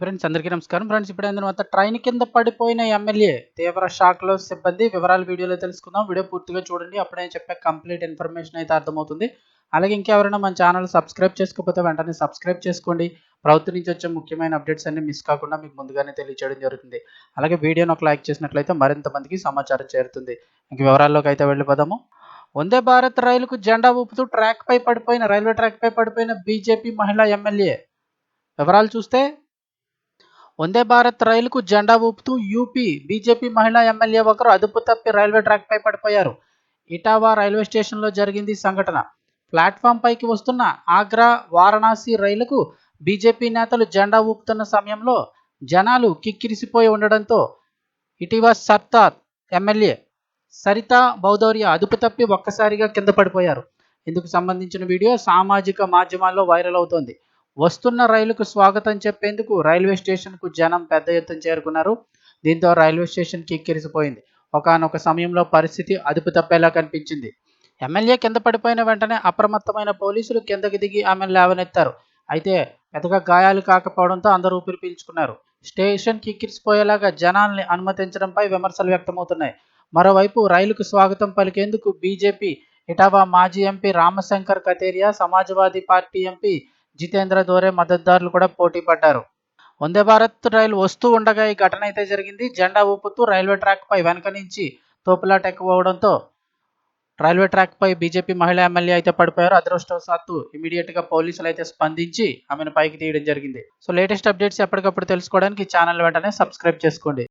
Friends అందరికీ నమస్కారం. Friends ఇప్పుడు తర్వాత ట్రైన్ కింద పడిపోయిన ఎమ్మెల్యే తీవ్ర షాక్లో సిబ్బంది వివరాలు వీడియోలో తెలుసుకుందాం. వీడియో పూర్తిగా చూడండి. అప్పుడే చెప్పే కంప్లీట్ ఇన్ఫర్మేషన్ అయితే అర్థమవుతుంది. అలాగే ఇంకెవరైనా మన ఛానల్ సబ్స్క్రైబ్ చేసుకోకపోతే వెంటనే సబ్స్క్రైబ్ చేసుకోండి. ప్రభుత్వం నుంచి వచ్చే ముఖ్యమైన అప్డేట్స్ అన్ని మిస్ కాకుండా మీకు ముందుగానే తెలియచేయడం జరుగుతుంది. అలాగే వీడియోని ఒక లైక్ చేసినట్లయితే మరింత మందికి సమాచారం చేరుతుంది. ఇంక వివరాల్లోకి అయితే వెళ్ళిపోదాము. వందే భారత్ రైలుకు జెండా ఊపుతూ ట్రాక్ పై పడిపోయిన రైల్వే ట్రాక్ పై పడిపోయిన బీజేపీ మహిళా ఎమ్మెల్యే. వివరాలు చూస్తే వందే భారత్ రైలుకు జెండా ఊపుతూ యూపీ బీజేపీ మహిళా ఎమ్మెల్యే ఒకరు అదుపు తప్పి రైల్వే ట్రాక్పై పడిపోయారు. ఇటావా రైల్వే స్టేషన్లో జరిగింది సంఘటన. ప్లాట్ఫామ్ పైకి వస్తున్న ఆగ్రా వారణాసి రైలుకు బీజేపీ నేతలు జెండా ఊపుతున్న సమయంలో జనాలు కిక్కిరిసిపోయి ఉండడంతో ఇటీవల సర్తార్ ఎమ్మెల్యే సరిత బౌదౌర్య అదుపు తప్పి ఒక్కసారిగా కింద పడిపోయారు. ఇందుకు సంబంధించిన వీడియో సామాజిక మాధ్యమాల్లో వైరల్ అవుతోంది. వస్తున్న రైలుకు స్వాగతం చెప్పేందుకు రైల్వే స్టేషన్కు జనం పెద్ద ఎత్తున చేరుకున్నారు. దీంతో రైల్వే స్టేషన్ కిక్కిరిసిపోయింది. ఒకనొక సమయంలో పరిస్థితి అదుపు తప్పేలా కనిపించింది. ఎమ్మెల్యే కింద పడిపోయిన వెంటనే అప్రమత్తమైన పోలీసులు కిందకి దిగి ఆమెను లేవనెత్తారు. అయితే పెద్దగా గాయాలు కాకపోవడంతో అందరూ ఊపిరి పీల్చుకున్నారు. స్టేషన్ కిక్కిరిసిపోయేలాగా జనాల్ని అనుమతించడంపై విమర్శలు వ్యక్తమవుతున్నాయి. మరోవైపు రైలుకు స్వాగతం పలికేందుకు బీజేపీ ఇటావా మాజీ MP Ramshankar Katheria Samajwadi party MP Jitendra Dohare మద్దతుదారులు కూడా పోటీ పడ్డారు. వందే భారత్ రైలు వస్తూ ఉండగా ఈ ఘటన అయితే జరిగింది. జెండా ఊపుతూ రైల్వే ట్రాక్ పై వెనక నుంచి తోపులాట ఎక్కువవడంతో రైల్వే ట్రాక్ పై బీజేపీ మహిళా ఎమ్మెల్యే అయితే పడిపోయారు. అదృష్టవశాత్తు ఇమీడియట్గా పోలీసులు అయితే స్పందించి ఆమెను పైకి తీయడం జరిగింది. సో లేటెస్ట్ అప్డేట్స్ ఎప్పటికప్పుడు తెలుసుకోవడానికి ఛానల్ వెంటనే సబ్స్క్రైబ్ చేసుకోండి.